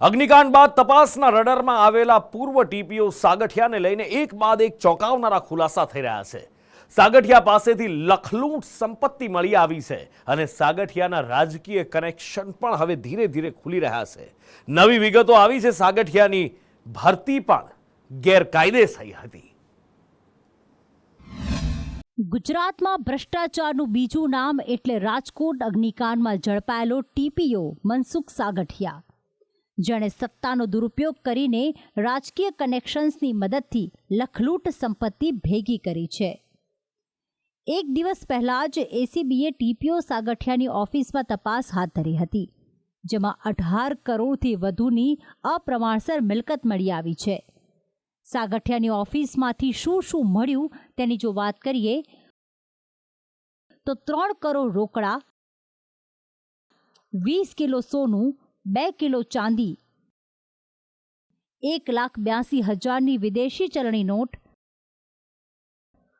અગ્નિકાંડ બાદ તપાસના રડરમાં આવેલા પૂર્વ ટીપીઓ સાગઠિયાને લઈને એક બાદ એક ચોંકાવનારા ખુલાસા થઈ રહ્યા છે. સાગઠિયા પાસેથી લખલૂટ સંપત્તિ મળી આવી છે અને સાગઠિયાના રાજકીય કનેક્શન પણ હવે ધીરે ધીરે ખુલી રહ્યા છે. નવી વિગતો આવી છે સાગઠિયાની. ભરતી પણ ગેરકાયદે થઈ હતી. ગુજરાતમાં ભ્રષ્ટાચારનું બીજું નામ એટલે રાજકોટ અગ્નિકાંડમાં ઝડપાયેલો ટીપીઓ મનસુખ સાગઠિયા. જેણે સત્તાનો દુરુપયોગ કરીને રાજકીય કનેક્શન્સની મદદથી લખલૂટ સંપત્તિ ભેગી કરી છે. એક દિવસ પહેલા જ એસીબીએ ટીપીઓ સાગઠિયાની ઓફિસમાં તપાસ હાથ ધરી હતી, જેમાં અઢાર કરોડથી વધુની અપ્રમાણસર મિલકત મળી આવી છે. સાગઠિયાની ઓફિસમાંથી શું શું મળ્યું તેની જો વાત કરીએ, તો ત્રણ કરોડ રોકડા, વીસ કિલો સોનું બે કિલો ચાંદી. એક લાખ બ્યાસી હજારની વિદેશી ચલણી નોટ.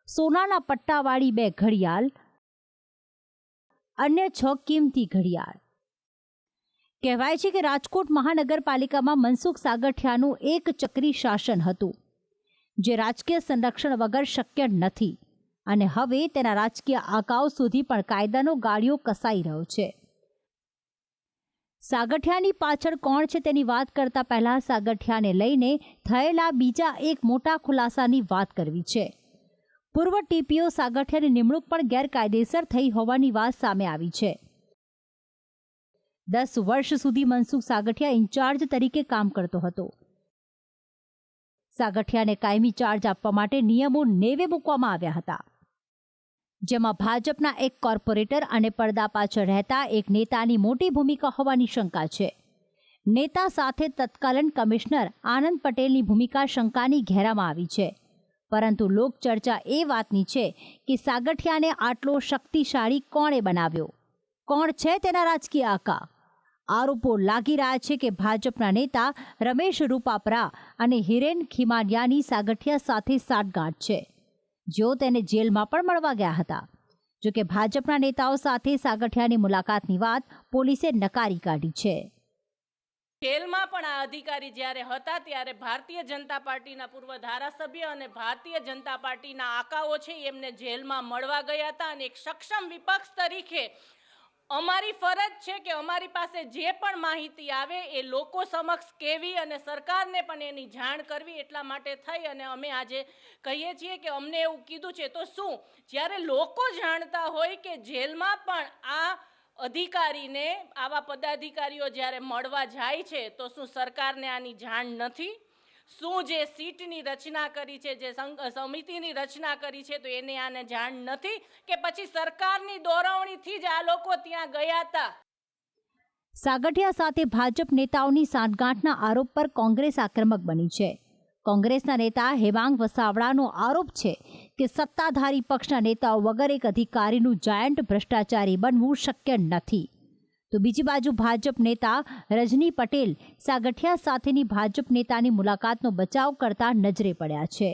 સોનાના પટ્ટાવાળી બે ઘડિયાળ. અન્ય છ કિંમતી ઘડિયાળ. કહેવાય છે કે રાજકોટ મહાનગરપાલિકામાં મનસુખ સાગઠિયાનું એક ચક્રી શાસન હતું, જે રાજકીય સંરક્ષણ વગર શક્ય નથી અને હવે તેના રાજકીય આકાઓ સુધી પણ કાયદાનો ગાળિયો કસાઈ રહ્યો છે. સાગઠિયાની પાછળ કોણ છે તેની વાત કરતા પહેલા સાગઠિયાને લઈને થયેલા બીજા એક મોટા ખુલાસાની વાત કરવી છે. પૂર્વ ટીપીઓ સાગઠિયાની નિમણૂક પણ ગેરકાયદેસર થઈ હોવાની વાત સામે આવી છે. દસ વર્ષ સુધી મનસુખ સાગઠિયા ઇન્ચાર્જ તરીકે કામ કરતો હતો. સાગઠિયાને કાયમી ચાર્જ આપવા માટે નિયમો નેવે મૂકવામાં આવ્યા હતા. જેમાં ભાજપના એક કોર્પોરેટર અને પડદા પાછળ રહેતા એક નેતાની મોટી ભૂમિકા હોવાની શંકા છે. નેતા સાથે તત્કાલીન કમિશનર આનંદ પટેલની ભૂમિકા શંકાની ઘેરામાં આવી છે. પરંતુ લોકચર્ચા એ વાતની છે કે સાગઠિયાને આટલો શક્તિશાળી કોણે બનાવ્યો? કોણ છે તેના રાજકીય આકા? આરોપો લાગી રહ્યા છે કે ભાજપના નેતા રમેશ રૂપાપરા અને હિરેન ખીમાનિયાની સાગઠિયા સાથે સાઠગાંઠ છે. જેઓ તેને જેલમાં પણ મળવા ગયા હતા. જોકે ભાજપના નેતાઓ સાથે સાગઠિયાની મુલાકાતની વાત પોલીસે નકારી કાઢી છે. જેલમાં પણ આ અધિકારી જ્યારે હતા ત્યારે ભારતીય જનતા પાર્ટીના પૂર્વ ધારાસભ્ય અને ભારતીય જનતા પાર્ટીના આકાઓ છે એમને જેલમાં મળવા ગયા હતા અને એક સક્ષમ વિપક્ષ તરીકે અમારી ફરજ છે કે અમારી પાસે જે પણ માહિતી આવે એ લોકો સમક્ષ કેવી અને સરકારને પણ એની જાણ કરવી એટલા માટે થઈ અને અમે આજે કહીએ છીએ કે અમને એવું કીધું છે. તો શું? જ્યારે લોકો જાણતા હોય કે જેલમાં પણ આ અધિકારીને, આવા પદાધિકારીઓ જ્યારે મળવા જાય છે, તો શું સરકારને આની જાણ નથી? શું જે સીટની રચના કરી છે, જે સમિતિની રચના કરી છે, તો એને આને જાણ નથી કે પછી સરકારની દોરવણીથી જ આ લોકો ત્યાં ગયા હતા? સાગઠિયા સાથે ભાજપ નેતાઓની સાંઠગાંઠના આરોપ પર કોંગ્રેસ આક્રમક બની છે. કોંગ્રેસના નેતા હેમાંગ વસાવડાનો આરોપ છે કે સત્તાધારી પક્ષના નેતાઓ વગર એક અધિકારીનું જાયન્ટ ભ્રષ્ટાચારી બનવું શક્ય નથી. તો બીજી બાજુ ભાજપ નેતા રજની પટેલ સાગઠિયા સાથેની ભાજપ નેતાની મુલાકાતનો બચાવ કરતા નજરે પડ્યા છે.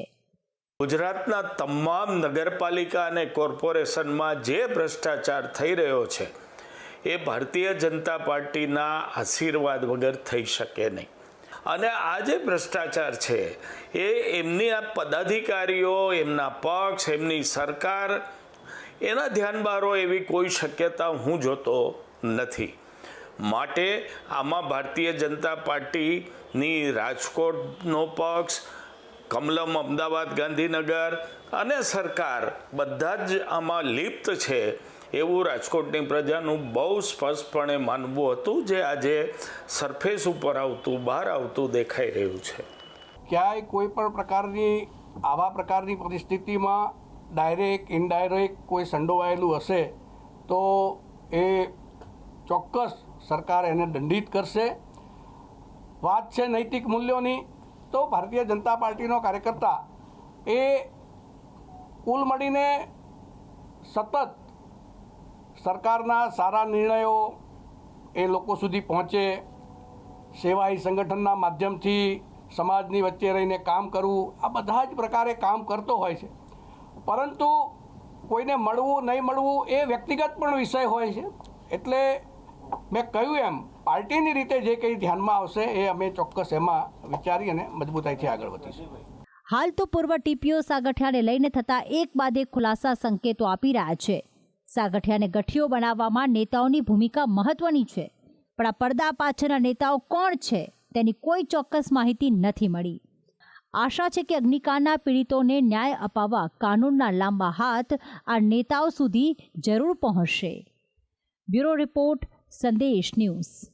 ગુજરાતના તમામ નગરપાલિકા અને કોર્પોરેશનમાં જે ભ્રષ્ટાચાર થઈ રહ્યો છે, એ ભારતીય જનતા પાર્ટીના આશીર્વાદ વગર થઈ શકે નહીં. અને આ જે ભ્રષ્ટાચાર છે, એ એમની આ પદાધિકારીઓ, એમના પક્ષ, એમની સરકાર, એના ધ્યાન બારો એવી કોઈ શક્યતા હું જોતો નથી. માટે આમાં ભારતીય જનતા પાર્ટીની રાજકોટનો પક્ષ, કમલમ અમદાવાદ, ગાંધીનગર અને સરકાર બધા જ આમાં લિપ્ત છે એવું રાજકોટની પ્રજાનું બહુ સ્પષ્ટપણે માનવું હતું જે આજે સરફેસ ઉપર આવતું, બહાર આવતું દેખાઈ રહ્યું છે. ક્યાંય કોઈ પણ પ્રકારની, આવા પ્રકારની પરિસ્થિતિમાં ડાયરેક્ટ, ઇનડાયરેક્ટ કોઈ સંડોવાયેલું હશે તો એ ચોક્કસ સરકાર એને દંડિત કરશે. વાત છે નૈતિક મૂલ્યોની, તો ભારતીય જનતા પાર્ટીનો કાર્યકર્તા એ કુલ મળીને સતત સરકારના સારા નિર્ણયો એ લોકો સુધી પહોંચે સેવાઈ સંગઠનના માધ્યમથી સમાજની વચ્ચે રહીને કામ કરવું, આ બધા જ પ્રકારે કામ કરતો હોય છે. પરંતુ કોઈને મળવું, નહીં મળવું એ વ્યક્તિગત પણ વિષય હોય છે. એટલે મેં કહ્યું એમ, પાર્ટીની રીતે જે કંઈ ધ્યાનમાં આવશે એ અમે ચોક્કસ એમાં વિચારી અને મજબૂતાઈથી આગળ વધીશું. હાલ તો પૂર્વ ટીપીઓ સાગઠિયાને લઈને થતા એક બાદ એક ખુલાસા સંકેતો આપી રહ્યા છે. સાગઠિયાને ગઠિયો બનાવવામાં નેતાઓની ભૂમિકા મહત્વની છે. પણ આ પડદા પાછળના નેતાઓ કોણ છે તેની કોઈ ચોક્કસ માહિતી નથી મળી. આશા છે કે અગ્નિકાંડના પીડિતોને ન્યાય અપાવવા કાનૂનના લાંબા હાથ આ નેતાઓ સુધી જરૂર પહોંચશે. Bureau report સંદેશ ન્યૂઝ